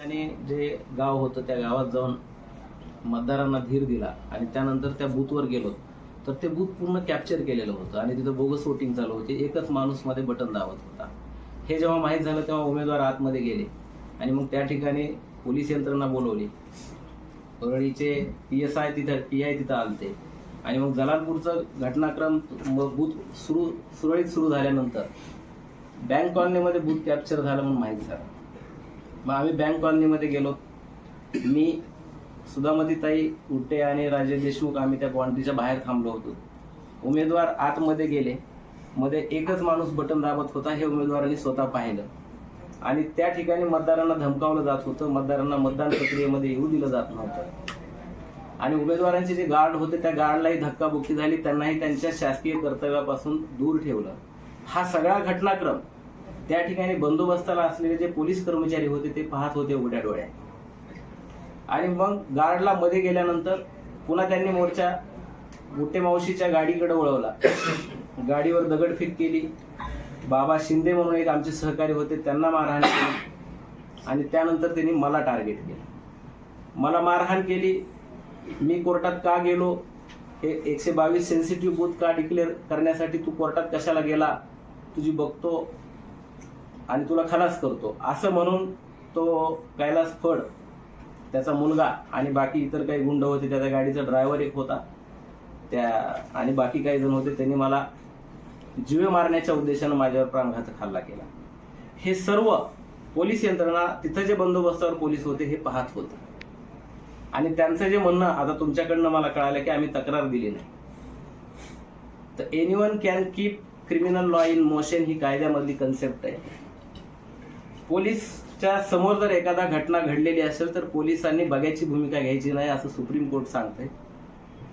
त्याने जे गाव होतं त्या गावात जाऊन मतदारांना धीर दिला आणि त्यानंतर त्या बूथवर गेलो. तर ते बूथ पूर्ण कॅप्चर केलेलं होतं आणि तिथं बोगस वोटिंग चालू होती. एकच माणूसमध्ये बटन दाबत होता. हे जेव्हा माहीत झालं तेव्हा उमेदवार आतमध्ये गेले आणि मग त्या ठिकाणी पोलीस यंत्रणा बोलवली. परळीचे पी एस आय तिथं पी आय तिथं आलते. आणि मग जलालपूरचं घटनाक्रम बूथ सुरू सुरळीत सुरू झाल्यानंतर बँक कॉलनीमध्ये बूथ कॅप्चर झालं म्हणून माहीत झालं. मग आम्ही बँक कॉलनीमध्ये गेलो. मी सुधामतीताई उट्टे आणि राजेश देशमुख आम्ही त्या बाउंड्रीच्या बाहेर थांबलो होतो. उमेदवार आतमध्ये गेले. मध्ये एकच माणूस बटन दाबत होता. हे उमेदवारांनी स्वतः पाहिलं. आणि त्या ठिकाणी मतदारांना धमकावलं जात होतं. मतदारांना मतदान प्रक्रियेमध्ये येऊ दिलं जात नव्हतं. आणि उमेदवारांचे जे गार्ड होते त्या गार्डलाही धक्काबुक्की झाली. त्यांनाही त्यांच्या शासकीय कर्तव्यापासून दूर ठेवलं. हा सगळा घटनाक्रम त्या ठिकाणी बंदोबस्ताला असलेले जे पोलीस कर्मचारी होते ते पाहत होते उघड्या डोळ्या आणि मग गार्डला मध्ये गेल्यानंतर पुन्हा त्यांनी मोर्चा गुट्टे मावशीच्या गाडीकडे वळवला. गाडीवर दगडफेक केली. बाबा शिंदे म्हणून एक आमचे सहकारी होते त्यांना मारहाण केली. आणि त्यानंतर त्यांनी मला टार्गेट केलं. मला मारहाण केली. मी कोर्टात का गेलो? हे एकशे बावीस सेन्सिटिव्ह बूथ का डिक्लेअर करण्यासाठी तू कोर्टात कशाला गेला? तुझी बघतो. आणि तुला खलास करतो. असं म्हणून तो कैलास फड त्याचा मुलगा आणि बाकी इतर काही गुंड होते त्याच्या गाडीचा ड्रायव्हर एक होता. त्या आणि बाकी काही जण होते त्यांनी मला जीवे मारण्याच्या उद्देशानं माझ्यावर प्राणघातक हल्ला केला. हे सर्व पोलीस यंत्रणा तिथं जे बंदोबस्तावर पोलीस होते हे पाहत होते. आणि त्यांचं जे म्हणणं आता तुमच्याकडनं मला कळालं की आम्ही तक्रार दिली नाही. तर any one can keep criminal law in motion ही कायद्यामधली कन्सेप्ट आहे. पोलीसच्या समोर जर एखादा घटना घडलेली असेल तर पोलिसांनी बघायची भूमिका घ्यायची नाही असं सुप्रीम कोर्ट सांगते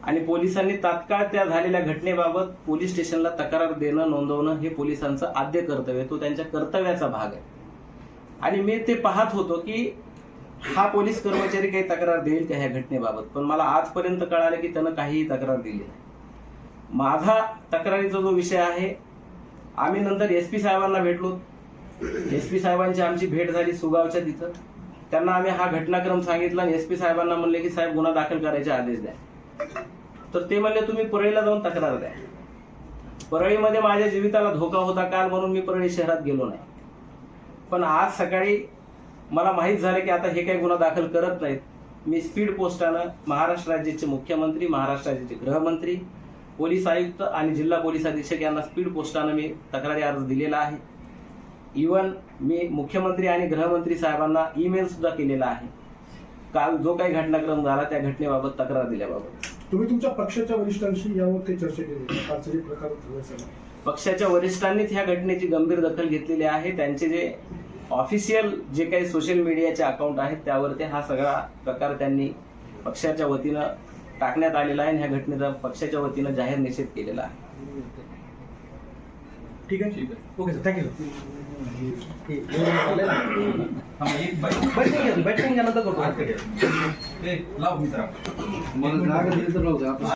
आणि पोलिसांनी तात्काळ त्या झालेल्या घटनेबाबत पोलीस स्टेशनला तक्रार देणं नोंदवणं हे पोलिसांचं आद्य कर्तव्य तो त्यांच्या कर्तव्याचा भाग आहे. आणि मी ते पाहत होतो की हा पोलीस कर्मचारी काही तक्रार देईल का ह्या घटनेबाबत? पण मला आजपर्यंत कळालं की त्यानं काहीही तक्रार दिली नाही. माझा तक्रारीचा जो विषय आहे आम्ही नंतर एस पी साहेबांना भेटलो. एस पी साहेबांची आमची भेट झाली सुगावच्या तिथं. त्यांना आम्ही हा घटनाक्रम सांगितला आणि एस पी साहेबांना म्हणले की साहेब गुन्हा दाखल करायचे आदेश द्या. तर ते म्हणले तुम्ही परळीला जाऊन तक्रार द्या. परळीमध्ये माझ्या जीविताला धोका होता काल म्हणून मी परळी शहरात गेलो नाही. पण आज सकाळी मला माहीत झालं की आता हे काही गुन्हा दाखल करत नाहीत. मी स्पीड पोस्टानं महाराष्ट्र राज्याचे मुख्यमंत्री महाराष्ट्र राज्याचे गृहमंत्री पोलीस आयुक्त आणि जिल्हा पोलीस अधीक्षक यांना स्पीड पोस्टानं मी तक्रारी अर्ज दिलेला आहे. इवन मी मुख्यमंत्री आणि गृहमंत्री साहेबांना ईमेल सुद्धा केलेला आहे. काल जो काही घटनाक्रम झाला त्या घटनेबाबत तक्रार दिल्याबाबत. तुम्ही तुमच्या पक्षाच्या वरिष्ठांशी यावर काही चर्चा केली प्रकार. पक्षाच्या वरिष्ठांनीच ह्या घटनेची गंभीर दखल घेतलेली आहे. त्यांचे जे ऑफिशियल जे काही सोशल मीडियाचे अकाउंट आहेत त्यावरती हा सगळा प्रकार त्यांनी पक्षाच्या वतीनं टाकण्यात आलेला आहे आणि ह्या घटनेचा पक्षाच्या वतीनं जाहीर निषेध केलेला आहे. ठीक आहे ठीक आहे. ओके सर थँक्यू एक बाईक बैठक बैठक नंतर करतो. ए, लाव मित्रा मला जागा दिली तर.